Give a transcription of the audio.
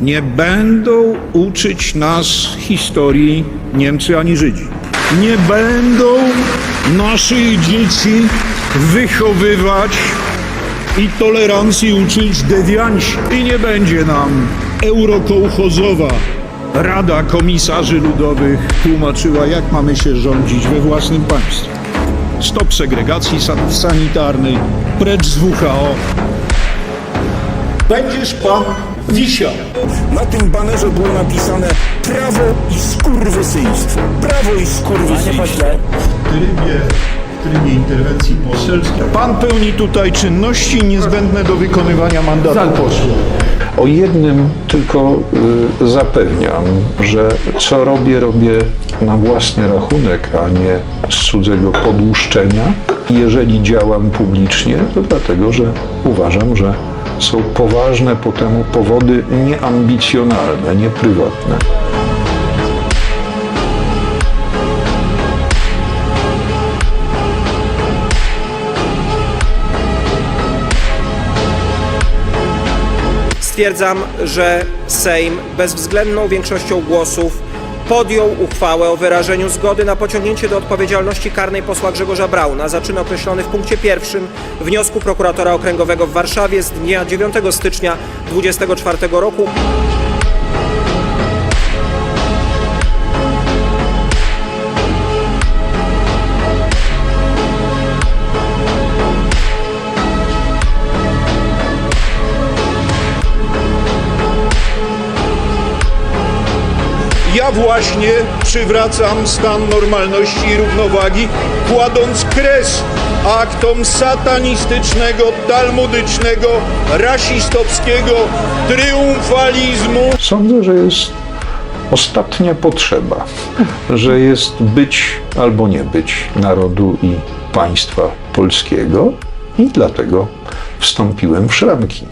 Nie będą uczyć nas historii Niemcy ani Żydzi. Nie będą naszych dzieci wychowywać i tolerancji uczyć dewianci. I nie będzie nam eurokołchozowa Rada Komisarzy Ludowych tłumaczyła, jak mamy się rządzić we własnym państwie. Stop segregacji san- sanitarnej, precz z WHO. Będziesz pan wisiał. Na tym banerze było napisane prawo i skurwysyństwo. Prawo i skurwysyństwo. W trybie, w trybie interwencji poselskiej. Pan pełni tutaj czynności niezbędne do wykonywania mandatu posła. O jednym tylko y, zapewniam, że co robię, robię na własny rachunek, a nie z cudzego podłuszczenia. Jeżeli działam publicznie, to dlatego, że uważam, że są poważne po temu powody nieambicjonalne, nieprywatne. Stwierdzam, że Sejm bezwzględną większością głosów podjął uchwałę o wyrażeniu zgody na pociągnięcie do odpowiedzialności karnej posła Grzegorza Brauna za czyn określony w punkcie pierwszym wniosku prokuratora okręgowego w Warszawie z dnia 9 stycznia 2024 roku. Ja właśnie przywracam stan normalności i równowagi, kładąc kres aktom satanistycznego, talmudycznego, rasistowskiego triumfalizmu. Sądzę, że jest ostatnia potrzeba, że jest być albo nie być narodu i państwa polskiego i dlatego wstąpiłem w szramki.